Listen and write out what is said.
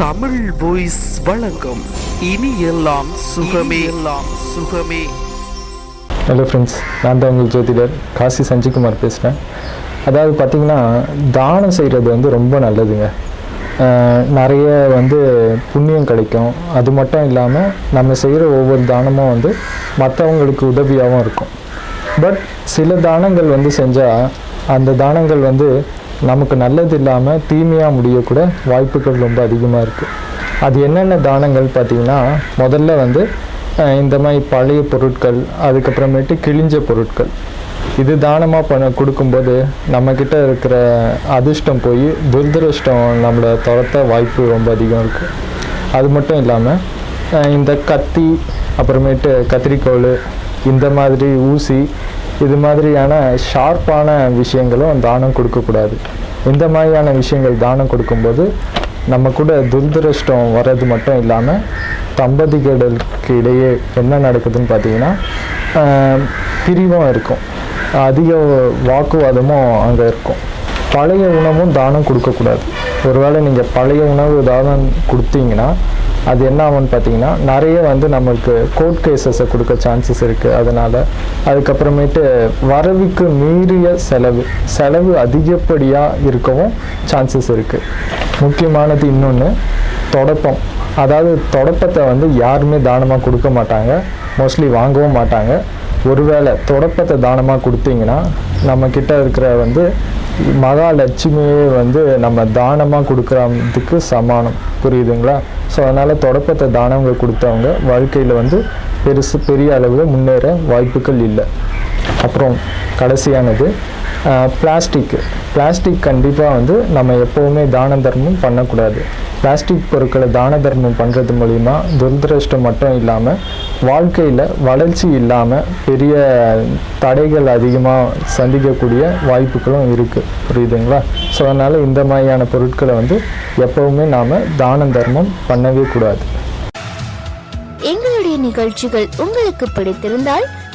Tamil voice வழங்கும் இனி எல்லாம் சுகமே. எல்லாம் சுகமே. ஹலோ ஃப்ரெண்ட்ஸ் நான் தான் உங்கள் ஜோதிடர் காசி சஞ்சிகுமார் பேசுகிறேன் அதாவது பார்த்திங்கன்னா தானம் செய்கிறது வந்து ரொம்ப நல்லதுங்க. நிறைய வந்து புண்ணியம் கிடைக்கும். அது மட்டும் இல்லாமல் நம்ம செய்கிற ஒவ்வொரு தானமும் வந்து மற்றவங்களுக்கு உதவியாகவும் இருக்கும். பட் சில தானங்கள் வந்து செஞ்சால் அந்த தானங்கள் வந்து நமக்கு நல்லது இல்லாமல் தீமையாக முடியக்கூட வாய்ப்புகள் ரொம்ப அதிகமாக இருக்குது அது என்னென்ன தானங்கள் பார்த்திங்கன்னா முதல்ல வந்து இந்த மாதிரி பழைய பொருட்கள் அதுக்கப்புறமேட்டு கிழிஞ்ச பொருட்கள். இது தானமாக பண்ண கொடுக்கும்போது நம்மக்கிட்ட இருக்கிற அதிர்ஷ்டம் போய் துர்திருஷ்டம் நம்மளை துரத்த வாய்ப்பு ரொம்ப அதிகம் இருக்குது அது மட்டும் இல்லாமல் இந்த கத்தி அப்புறமேட்டு கத்திரிக்கோல் இந்த மாதிரி ஊசி இது மாதிரியான ஷார்ப்பான விஷயங்களும் தானம் கொடுக்கக்கூடாது. இந்த மாதிரியான விஷயங்கள் தானம் கொடுக்கும்போது நம்ம கூட துர்திருஷ்டம் வர்றது மட்டும் இல்லாமல் தம்பதிகளுக்கு இடையே என்ன நடக்குதுன்னு பார்த்தீங்கன்னா பிரிவும் இருக்கும். அதிக வாக்குவாதமும் அங்கே இருக்கும். பழைய உணவும் தானம் கொடுக்கக்கூடாது. ஒருவேளை நீங்கள் பழைய உணவு தானம் கொடுத்தீங்கன்னா அது என்ன ஆகும்னு பார்த்தீங்கன்னா நிறைய வந்து நம்மளுக்கு கோர்ட் கேசஸை கொடுக்க சான்சஸ் இருக்குது அதனால் அதுக்கப்புறமேட்டு வரவுக்கு மீறிய செலவு செலவு அதிகப்படியாக இருக்கவும் சான்சஸ் இருக்குது முக்கியமானது இன்னொன்று தொடப்பம். அதாவது தொடப்பத்தை வந்து யாருமே தானமாக கொடுக்க மாட்டாங்க. மோஸ்ட்லி வாங்கவும் மாட்டாங்க. ஒருவேளை தொடப்பத்தை தானமாக கொடுத்தீங்கன்னா நம்ம கிட்ட இருக்கிற வந்து மகாலட்சுமியே வந்து நம்ம தானமாக கொடுக்குறதுக்கு சமானம். புரியுதுங்களா? ஸோ அதனால் தொடப்பத்தை தானவங்க கொடுத்தவங்க வாழ்க்கையில் வந்து பெருசு பெரிய அளவில் முன்னேற வாய்ப்புகள் இல்லை. அப்புறம் கடைசியானது பிளாஸ்டிக் பிளாஸ்டிக் கண்டிப்பாக வந்து நம்ம எப்போவுமே தான தர்மம் பண்ணக்கூடாது. பிளாஸ்டிக் பொருட்களை தான தர்மம் பண்ணுறது மூலிமா துரதிருஷ்டம் மட்டும் இல்லாமல் வாழ்க்கையில் வளர்ச்சி இல்லாமல் பெரிய தடைகள் அதிகமாக சந்திக்கக்கூடிய வாய்ப்புகளும் இருக்குது புரியுதுங்களா? ஸோ அதனால் இந்த மாதிரியான பொருட்களை வந்து எப்போவுமே நாம் தான தர்மம் பண்ணவே கூடாது. எங்களுடைய நிகழ்ச்சிகள் உங்களுக்கு பிடித்திருந்தால்